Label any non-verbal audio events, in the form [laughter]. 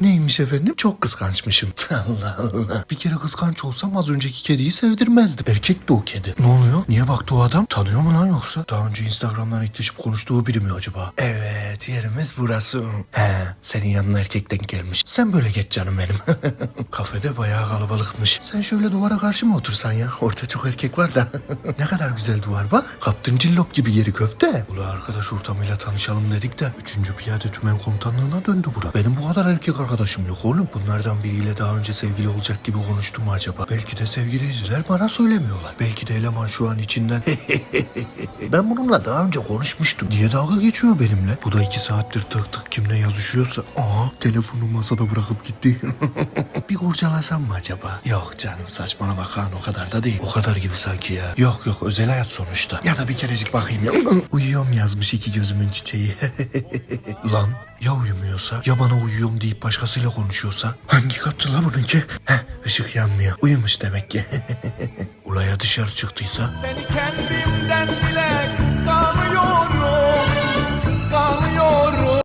Neymiş efendim? Çok kıskançmışım. [laughs] Allah Allah. Bir kere kıskanç olsam az önceki kediyi sevdirmezdim. Erkek de o kedi. Ne oluyor? Niye baktı o adam? Tanıyor mu lan yoksa? Daha önce Instagram'dan ekleşip konuştuğu biri mi acaba? Evet yerimiz burası. He senin yanına erkek denk gelmiş. Sen böyle geç canım benim. [laughs] Kafede bayağı kalabalıkmış. Sen şöyle duvara karşı mı otursan ya? Orada çok erkek var da. [laughs] ne kadar güzel duvar bak. Kaptın cillop gibi yeri köfte. Ula arkadaş ortamıyla tanışalım dedik de 3. Piyade Tümen Komutanlığı'na döndü bura. Benim bu kadar erkek arkadaşım yok oğlum. Bunlardan biriyle daha önce sevgili olacak gibi konuştum mu acaba? Belki de sevgiliydiler bana söylemiyorlar. Belki de eleman şu an içinden [laughs] ben bununla daha önce konuşmuştum diye dalga geçiyor benimle. Bu da iki saattir tık tık kimle yazışıyorsa aa telefonu masada bırakıp gitti. [laughs] bir kurcalasam mı acaba? Yok canım saçmalama Kaan o kadar da değil. O kadar gibi sanki ya. Yok yok özel hayat sonuçta. Ya da bir kerecik bakayım ya. [laughs] Uyuyorum yazmış iki gözümün çiçeği. Lan ya uyumuyorsa ya bana uyuyorum deyip başkasıyla konuşuyorsa hangi kattı la bununki? Heh ışık yanmıyor. Uyumuş demek ki. [laughs] Ulaya dışarı çıktıysa Beni kendimden